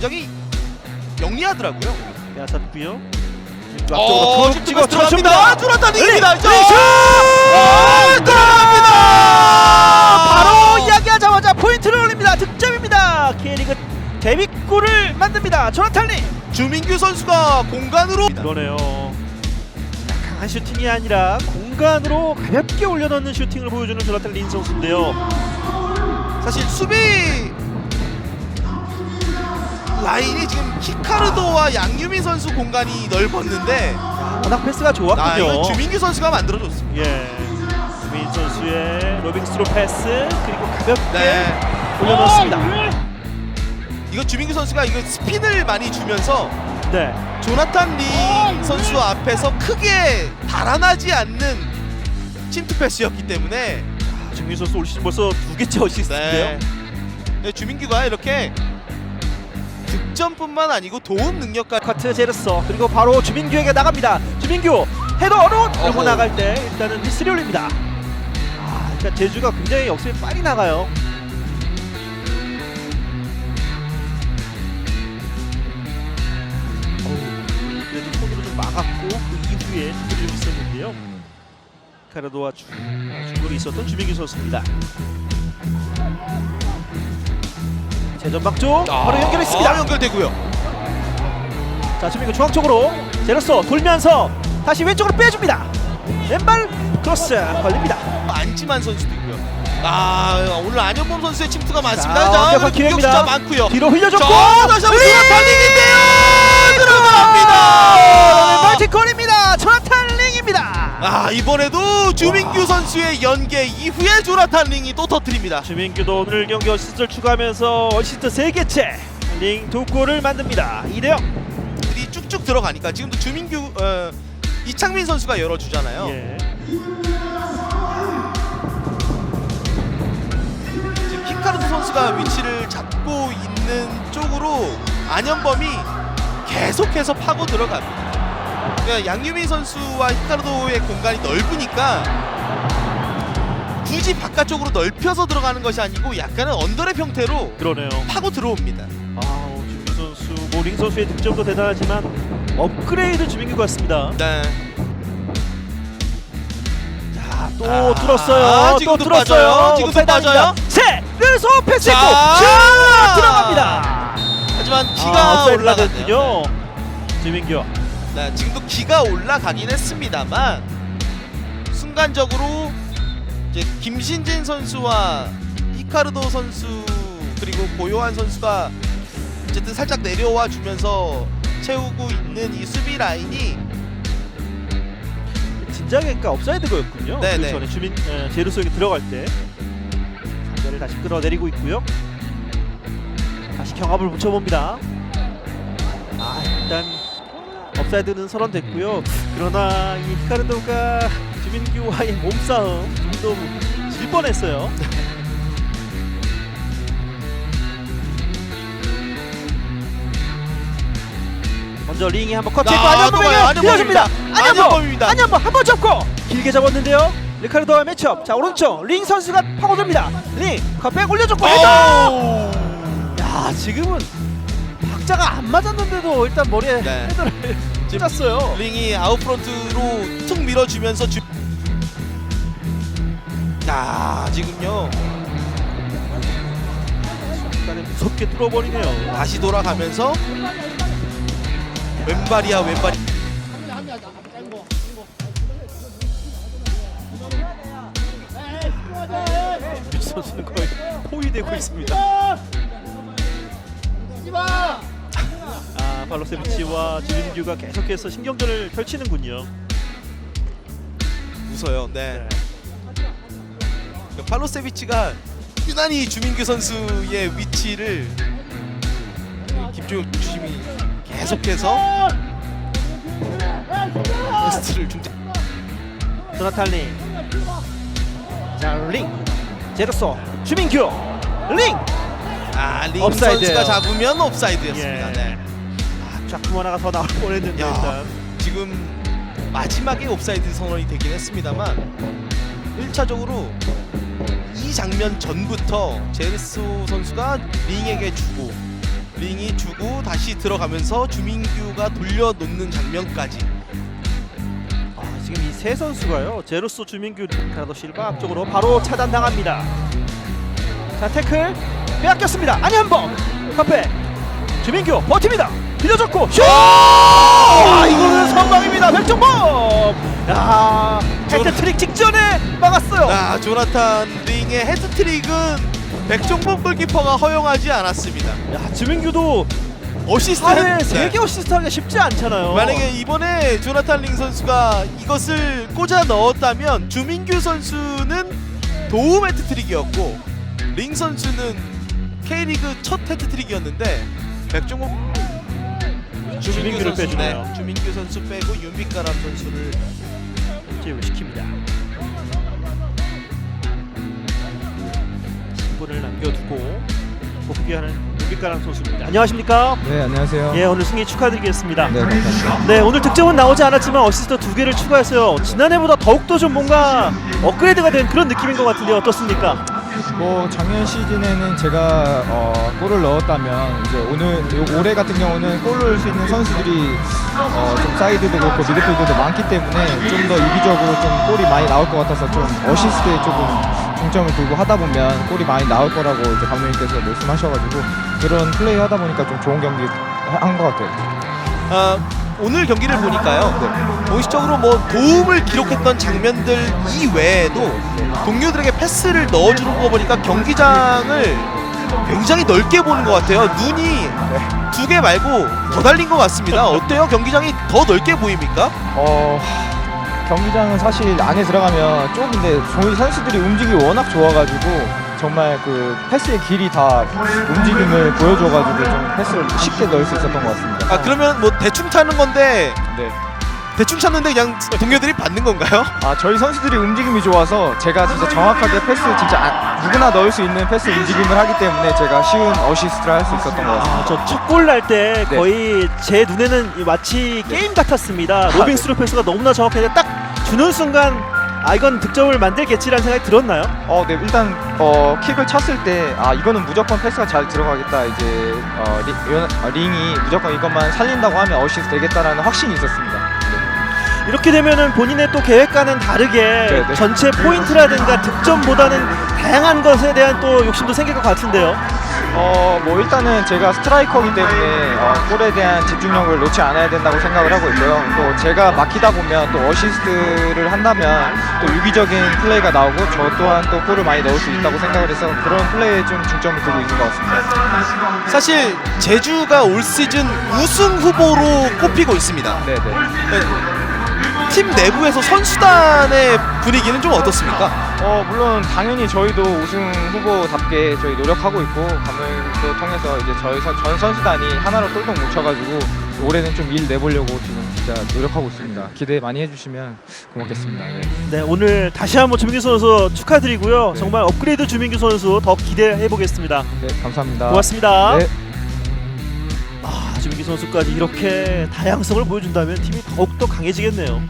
굉장히 영리하더라고요. 빼앗았고요. 어, 앞쪽으로 지금 찍어 들어갑니다. 뚜라타닉입니다. 리쇼! 아, 들어갑니다. 바로 이야기하자마자 포인트를 올립니다. 득점입니다. K리그 데뷔골을 만듭니다. 조나탄리. 주민규 선수가 공간으로 그러네요. 강한 슈팅이 아니라 공간으로 가볍게 올려놓는 슈팅을 보여주는 조나탄 린 선수인데요. 사실 수비 라인이 지금 히카르도와 양유민 선수 공간이 넓었는데 워낙 패스가 아, 좋았군요. 이건 주민규 선수가 만들어줬습니다. 예. 주민 선수의 로빙스로 패스 그리고 가볍게 네. 올려놓습니다. 이거 주민규 선수가 이거 스핀을 많이 주면서 네. 조나탄 링 선수 앞에서 크게 달아나지 않는 침투 패스였기 때문에 아, 주민 선수 올 시즌 벌써 두 개째 어시스트인데요. 네. 네, 주민규가 이렇게 득점뿐만 아니고 도움 능력까지 카트 제르서 그리고 바로 주민규에게 나갑니다. 주민규 헤더로 들고. 나갈 때 일단은 미스리 올립니다. 아, 그러니까 제주가 굉장히 역습이 빨리 나가요. 어우, 그래도 손으로 좀 막았고 그 이후에 좀 있었는데요. 카르도와 중, 아, 있었던 주민규 선수입니다. 재전방 쪽 바로 연결했습니다. 아, 연결되고요. 자 주민규 중앙 쪽으로 제로소 돌면서 다시 왼쪽으로 빼줍니다. 왼발 크로스 걸립니다. 안지만 선수도 있고요. 아 오늘 안현범 선수의 침투가 많습니다. 자, 자, 완벽한 기회입니다. 많고요. 뒤로 흘려줬고 자, 다시 한번 조나탄링인데요. 들어갑니다. 멀티골입니다. 조나탄 링입니다. 아 이번에도 주민규 선수의 연계 이후에 조나탄 링이 또 터뜨립니다. 주민규도 오늘 경기 어시스트를 추가하면서 어시스트 3개째 링두 골을 만듭니다. 2대0 들이 쭉쭉 들어가니까 지금도 주민규 어, 이창민 선수가 열어주잖아요. 예. 지금 히카르도 선수가 위치를 잡고 있는 쪽으로 안현범이 계속해서 파고 들어갑니다. 그러니까 양유민 선수와 히카르도의 공간이 넓으니까 굳이 바깥쪽으로 넓혀서 들어가는 것이 아니고 약간은 언더랩 형태로 그러네요. 파고 들어옵니다. 아, 주민규 선수, 뭐링 선수의 득점도 대단하지만 업그레이드 주민규 같습니다. 네. 자, 또 아, 뚫었어요. 또 지금도 뚫었어요. 빠져요. 지금도 옵사이드 아닙니다. 빠져요. 세! 르소 자! 자! 들어갑니다. 하지만 아, 옵사이드가 올라갔네요. 됐군요. 주민규. 네, 지금도 기가 올라가긴 했습니다만 순간적으로 이제 김신진 선수와 히카르도 선수 그리고 고요한 선수가 어쨌든 살짝 내려와 주면서 채우고 있는 이 수비 라인이 진작에 그러니까 업사이드거였군요. 네, 그 네. 전에 주민 에, 제루소에게 들어갈 때 상대를 다시 끌어내리고 있고요. 다시 경합을 붙여봅니다. 아 일단 업사이드는 선언됐고요. 그러나 이 히카르도가 주민규와의 몸싸움 좀더 질 뻔했어요. 먼저 링이 한번 커트했고 아, 안현범에게 또가요. 안현범입니다. 안현범. 안현범 한번 잡고 길게 잡았는데요. 리카르도와 매치업. 자 오른쪽 링 선수가 파고듭니다. 링 컵백 올려줬고 헤더. 오! 야 지금은 박자가 안 맞았는데도 일단 머리에 네. 헤더를 찔렀어요. 링이 아웃프런트로 툭 밀어주면서 주... 야 지금요 무섭게 뚫어버리네요. 다시 돌아가면서 왼발이야 왼발 류 선수는 거의 포위되고 있습니다. 발로세비치와 주민규가 계속해서 신경전을 펼치는군요. 웃어요. 네. 그 팔로세비치가 유난히 주민규 선수의 위치를 김종욱 주심이 계속해서 테스트를 좀 조나탄 링. 자 링. 제로소 주민규 링. 아, 링 옵사이드예요. 선수가 잡으면 옵사이드였습니다. 예. 네. 아, 작품 하나가 더 나올 뻔했는데 야. 일단 지금 마지막에 옵사이드 선언이 되긴 했습니다만 1차적으로 이 장면 전부터 제르소 선수가 링에게 주고 링이 주고 다시 들어가면서 주민규가 돌려놓는 장면까지 아, 지금 이 세 선수가요. 제로소 주민규 카라도 실바 앞쪽으로 바로 차단당합니다. 자 태클 빼앗겼습니다. 아니 한번 카페 주민규 버팁니다. 빌려줬고 슛! 아, 이거는 선방입니다. 백종범. 야 헤트트릭 직전에 막았어요. 아, 조나탄 링의 헤드트릭은 백종범 골키퍼가 허용하지 않았습니다. 야 주민규도 어시스트 하루에 네. 세개 어시스트 하기가 쉽지 않잖아요. 만약에 이번에 조나탄 링 선수가 이것을 꽂아 넣었다면 주민규 선수는 도움 헤트트릭이었고 링 선수는 K리그 첫 헤트트릭이었는데 백종범 주민규를 선수, 빼주네요. 네, 주민규 선수 빼고 윤빛가람 선수를 제압을 시킵니다. 10분을 남겨두고 복귀하는 윤빛가람 선수입니다. 안녕하십니까? 네 안녕하세요. 예 오늘 승리 축하드리겠습니다. 네 감사합니다. 네 오늘 득점은 나오지 않았지만 어시스트 두 개를 추가했어요. 지난해보다 더욱더 좀 뭔가 업그레이드가 된 그런 느낌인 것 같은데 어떻습니까? 뭐 작년 시즌에는 제가 어, 골을 넣었다면 이제 오늘 요- 올해 같은 경우는 골을 넣을 수 있는 선수들이 어, 좀 사이드도 그렇고 미드필더도 많기 때문에 좀 더 이기적으로 좀 골이 많이 나올 것 같아서 좀 어시스트에 조금 중점을 두고 하다 보면 골이 많이 나올 거라고 이제 감독님께서 말씀하셔가지고 그런 플레이 하다 보니까 좀 좋은 경기 한 것 같아요. 아, 오늘 경기를 보니까요. 공식적으로 뭐 도움을 기록했던 장면들 이외에도 동료들에게 패스를 넣어주는 거 보니까 경기장을 굉장히 넓게 보는 것 같아요. 눈이 두 개 말고 더 달린 것 같습니다. 어때요? 경기장이 더 넓게 보입니까? 어 경기장은 사실 안에 들어가면 좁은데 저희 선수들이 움직임이 워낙 좋아가지고 정말 그 패스의 길이 다 움직임을 보여줘가지고 좀 패스를 쉽게 넣을 수 있었던 것 같습니다. 아 그러면 뭐 대충 차는 건데 네. 대충 찼는데 그냥 동료들이 받는 건가요? 아 저희 선수들이 움직임이 좋아서 제가 진짜 정확하게 패스 진짜 아- 누구나 넣을 수 있는 패스 움직임을 하기 때문에 제가 쉬운 어시스트를 할 수 있었던 것 같습니다. 아, 저첫 골 날 때 네. 거의 제 눈에는 이 마치 게임 같았습니다. 로빙 스루 패스가 너무나 정확했는데 딱 주는 순간 아 이건 득점을 만들겠지라는 생각이 들었나요? 어, 네 일단 어 킥을 찼을 때 아 이거는 무조건 패스가 잘 들어가겠다 이제 어, 리, 연- 어, 링이 무조건 이것만 살린다고 하면 어시스트 되겠다라는 확신이 있었습니다. 이렇게 되면은 본인의 또 계획과는 다르게 네, 네. 전체 포인트라든가 득점보다는 다양한 것에 대한 또 욕심도 생길 것 같은데요. 어, 뭐 일단은 제가 스트라이커이기 때문에 어, 골에 대한 집중력을 놓지 않아야 된다고 생각을 하고 있고요. 또 제가 막히다 보면 또 어시스트를 한다면 또 유기적인 플레이가 나오고 저 또한 또 골을 많이 넣을 수 있다고 생각을 해서 그런 플레이에 좀 중점을 두고 있는 것 같습니다. 사실 제주가 올 시즌 우승 후보로 꼽히고 있습니다. 네, 네. 팀 내부에서 선수단의 분위기는 좀 어떻습니까? 어, 물론 당연히 저희도 우승 후보답게 저희 노력하고 있고 감독도 통해서 이제 저희 선- 전 선수단이 하나로 똘똘 뭉쳐가지고 올해는 좀 일 내보려고 지금 진짜 노력하고 있습니다. 기대 많이 해주시면 고맙겠습니다. 네. 네 오늘 다시 한번 주민규 선수 축하드리고요. 네. 정말 업그레이드 주민규 선수 더 기대해 보겠습니다. 네, 감사합니다. 고맙습니다. 네. 아, 주민규 선수까지 이렇게 다양성을 보여준다면 팀이 더욱더 강해지겠네요.